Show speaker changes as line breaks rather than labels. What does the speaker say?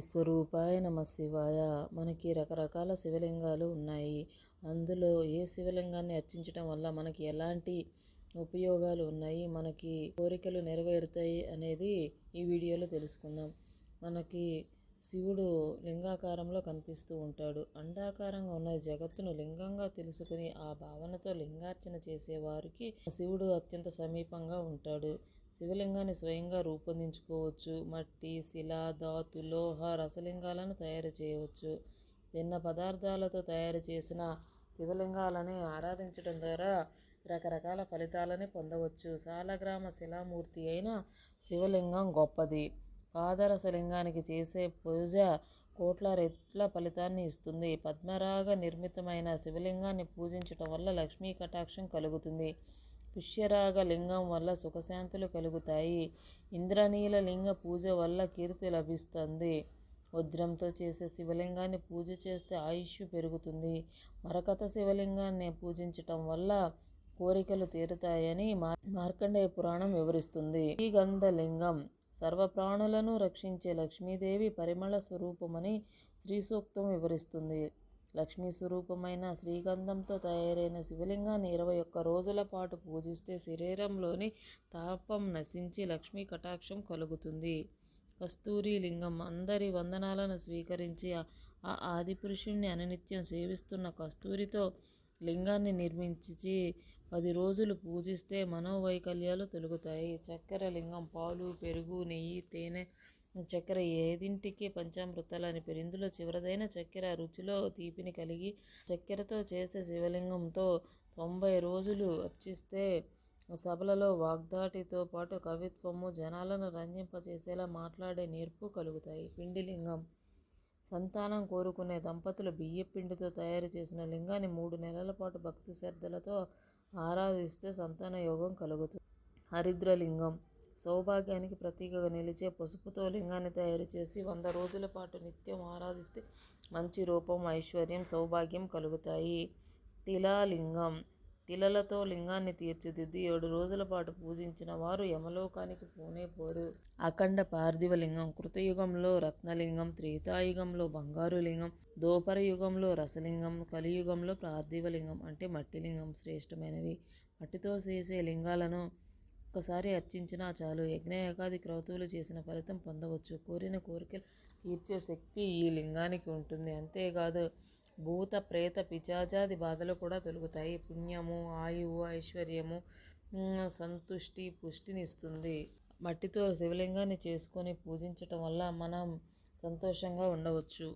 విశ్వరూపాయ నమ శివాయ. మనకి రకరకాల శివలింగాలు ఉన్నాయి. అందులో ఏ శివలింగాన్ని అర్చించడం వల్ల మనకి ఎలాంటి ఉపయోగాలు ఉన్నాయి? మనకి కోరికలు నెరవేరుతాయి అనేది ఈ వీడియోలో తెలుసుకుందాం. మనకి శివుడు లింగాకారంలో కనిపిస్తూ ఉంటాడు. అండాకారంగా ఉన్న జగత్తును లింగంగా తెలుసుకుని ఆ భావనతో లింగార్చన చేసేవారికి శివుడు అత్యంత సమీపంగా ఉంటాడు. శివలింగాన్ని స్వయంగా రూపొందించుకోవచ్చు. మట్టి శిల ధాతు లోహ రసలింగాలను తయారు చేయవచ్చు. భిన్న పదార్థాలతో తయారు చేసిన శివలింగాలని ఆరాధించడం ద్వారా రకరకాల ఫలితాలని పొందవచ్చు. సాలగ్రామ శిలామూర్తి అయిన శివలింగం గొప్పది. పాదరసలింగానికి చేసే పూజ కోట్ల రెట్ల ఫలితాన్ని ఇస్తుంది. పద్మరాగ నిర్మితమైన శివలింగాన్ని పూజించటం వల్ల లక్ష్మీ కటాక్షం కలుగుతుంది. పుష్యరాగ లింగం వల్ల సుఖశాంతులు కలుగుతాయి. ఇంద్రనీల లింగ పూజ వల్ల కీర్తి లభిస్తుంది. వజ్రంతో చేసే శివలింగాన్ని పూజ చేస్తే ఆయుష్ పెరుగుతుంది. మరకత శివలింగాన్ని పూజించటం వల్ల కోరికలు తీరుతాయని మార్కండేయ పురాణం వివరిస్తుంది. శ్రీగంధలింగం సర్వప్రాణులను రక్షించే లక్ష్మీదేవి పరిమళ స్వరూపమని శ్రీ సూక్తం వివరిస్తుంది. లక్ష్మీ స్వరూపమైన శ్రీగంధంతో తయారైన శివలింగాన్ని ఇరవై ఒక్క రోజుల పాటు పూజిస్తే శరీరంలోని తాపం నశించి లక్ష్మీ కటాక్షం కలుగుతుంది. కస్తూరి లింగం అందరి వందనాలను స్వీకరించి ఆ ఆదిపురుషుణ్ణి అనునిత్యం సేవిస్తున్న కస్తూరితో లింగాన్ని నిర్మించి పది రోజులు పూజిస్తే మనోవైకల్యాలు తొలుగుతాయి. చక్కెర లింగం పాలు పెరుగు నెయ్యి తేనె చక్కెర ఏదింటికి పంచామృతాలని పేరు. ఇందులో చివరిదైన చక్కెర రుచిలో తీపిని కలిగి చక్కెరతో చేసే శివలింగంతో తొంభై రోజులు అర్చిస్తే సభలలో వాగ్దాటితో పాటు కవిత్వము జనాలను రంజింపచేసేలా మాట్లాడే నేర్పు కలుగుతాయి. పిండి లింగం సంతానం కోరుకునే దంపతులు బియ్యపిండితో తయారు చేసిన లింగాన్ని మూడు నెలల పాటు భక్తి శ్రద్ధలతో ఆరాధిస్తే సంతాన యోగం కలుగుతుంది. హరిద్రలింగం. సౌభాగ్యానికి ప్రతీకగా నిలిచే పసుపుతో లింగాన్ని తయారు చేసి వంద రోజుల పాటు నిత్యం ఆరాధిస్తే మంచి రూపం ఐశ్వర్యం సౌభాగ్యం కలుగుతాయి. తిలాలింగం. తిలలతో లింగాన్ని తీర్చిదిద్ది ఏడు రోజుల పాటు పూజించిన వారు యమలోకానికి పోనే పోరు అఖండ పార్థివ లింగం కృతయుగంలో రత్నలింగం త్రేతాయుగంలో బంగారు లింగం దోపర యుగంలో రసలింగం కలియుగంలో పార్థివ లింగం అంటే మట్టి లింగం శ్రేష్టమైనవి. మట్టితో చేసే లింగాలను ఒక్కసారి అర్చించినా చాలు. యజ్ఞ క్రౌతువులు చేసిన ఫలితం పొందవచ్చు. కోరిన కోరికలు తీర్చే శక్తి ఈ లింగానికి ఉంటుంది. అంతేకాదు భూత ప్రేత పిచాజాది బాధలు కూడా తొలుగుతాయి. పుణ్యము ఆయువు ఐశ్వర్యము సంతుష్టి పుష్టినిస్తుంది మట్టితో శివలింగాన్ని చేసుకొని పూజించటం వల్ల మనం సంతోషంగా ఉండవచ్చు.